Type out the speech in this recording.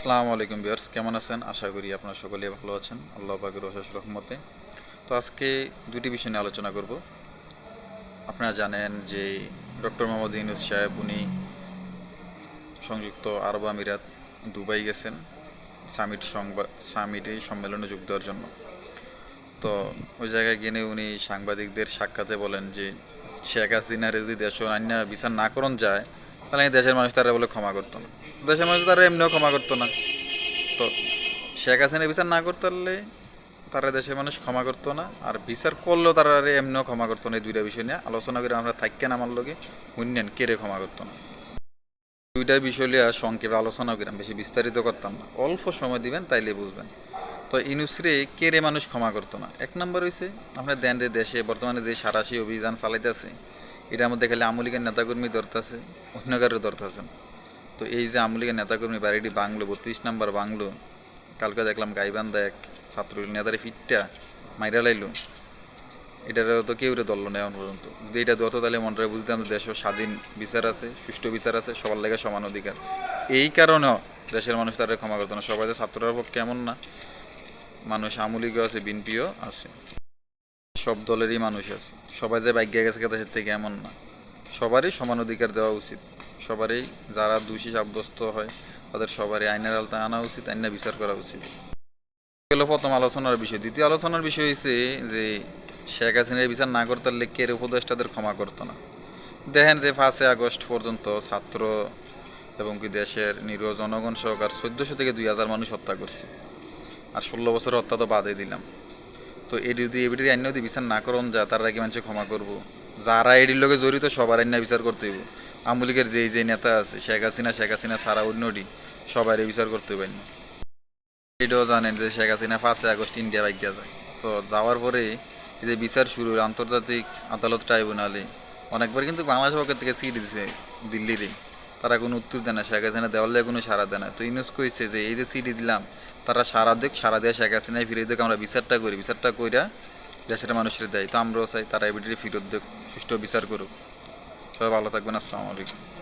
আসসালামু আলাইকুম বিয়ার্স কেমন আছেন? আশা করি আপনারা সকলেই ভালো আছেন। আল্লাহ পাকের রহমতে। তো আজকে দুটি বিষয় নিয়ে আলোচনা করব। আপনারা জানেন যে ডক্টর মোহাম্মদ ইউনুস সাহেব, উনি সংযুক্ত আরব আমিরাত দুবাই গেছেন সামিট সংবাদ, সামিটে সম্মেলনে যোগ দেওয়ার জন্য। তো ওই জায়গায় গিয়ে উনি সাংবাদিকদের সাক্ষাতে বলেন যে শেখ হাসিনার যদি দেশ আইনা বিচার না করণ যায় তাহলে দেশের মানুষ তারা বলে ক্ষমা করতো না। দেশের মানুষ তারা এমনিও ক্ষমা করতো না। তো শেখ হাসিনা বিচার না করতে পারলে তারা দেশের মানুষ ক্ষমা করতো না, আর বিচার করলেও তারা এমনিও ক্ষমা করতো না এই দুইটা বিষয় নিয়ে। আলোচনা করে আমরা থাকি না আমার লগে শুনলেন কেড়ে ক্ষমা করতো না। দুইটা বিষয় নিয়ে সংক্ষেপে আলোচনা করাম বেশি বিস্তারিত করতাম না। অল্প সময় দিবেন, তাইলে বুঝবেন। তো ইনুসরে কেড়ে মানুষ ক্ষমা করতো না? এক নম্বর হয়েছে আপনার দেন দেশে বর্তমানে যে সারাশি অভিযান চালাইতেছে এটার মধ্যে খালি আমলিগের নেতাকর্মী ধরতেছে অন্য কারও ধরতেছেন। তো এই যে আমলিগের নেতাকর্মী বাড়িটি বাংলো, বত্রিশ নাম্বার বাংলো, কালকে দেখলাম গাইবান্ধা এক ছাত্র নেতারে ফিটটা মাইরা লাইলো। এটার তো কেউ দল নেই এখন পর্যন্ত। যদি এটা দত তাহলে মনটা বুঝতাম দেশ স্বাধীন বিচার আছে, সুষ্ঠু বিচার আছে, সবার লেগে সমান অধিকার। এই কারণেও দেশের মানুষ তারা ক্ষমা করতো না। সবাই যে ছাত্ররা পক্ষে এমন না। মানুষ আমলিগও আছে বিনপিও আছে। সব দলেরই মানুষ আছে। সবাই যে ভাগ্য গেছে দেশের থেকে এমন না। সবারই সমান অধিকার দেওয়া উচিত। সবারই যারা দোষী সাব্যস্ত হয়, তাদের সবারই আইনের আলতায় আনা উচিত, আইনা বিচার করা উচিত। গেল প্রথম আলোচনার বিষয়। দ্বিতীয় আলোচনার বিষয় হয়েছে যে, শেখ হাসিনার বিচার না করতে পারলে কে উপদেষ্টাদের ক্ষমা করতো না? দেখেন যে পাঁচই আগস্ট পর্যন্ত ছাত্র এবং কি দেশের নিরীহ জনগণ সহকার চোদ্দোশো থেকে দুই হাজার মানুষ হত্যা করছে। আর ষোলো বছর হত্যা তো বাদে দিলাম। তো এটি যদি এবিটির আইন যদি বিচার না করুন যা, তারা কি মানুষ ক্ষমা করব। যারা এটির লোকে জড়িত, সবার আইন বিচার করতে হইব। আমলিগের যেই যে নেতা আছে, শেখ হাসিনা শেখ হাসিনা সারা অন্যটি সবাই বিচার করতে পারেন এটাও জানেন যে শেখ হাসিনা পাঁচই আগস্ট ইন্ডিয়া বাইকিয়া যায়। তো যাওয়ার পরে যে বিচার শুরু আন্তর্জাতিক আদালত ট্রাইব্যুনালে, অনেকবার কিন্তু বাংলাদেশ পক্ষের থেকে সিট দিছে দিল্লিরে তারা কোনো উত্তর দেয় না, শেখ হাসিনা দেওয়ার লেগে কোনো সারা দেয় না। তো ইউনুস কইছে যে, এই যে সিটি দিলাম, তারা সারা দেখ সারা দেয় শেখ হাসিনায় ফিরে দেখ আমরা বিচারটা করি, বিচারটা কইরা দেশের মানুষের দেয় তো আমরাও চাই তারা এবিটি ফিরত দেখ সুষ্ঠু বিচার করুক। সবাই ভালো থাকবেন, আসসালামু আলাইকুম।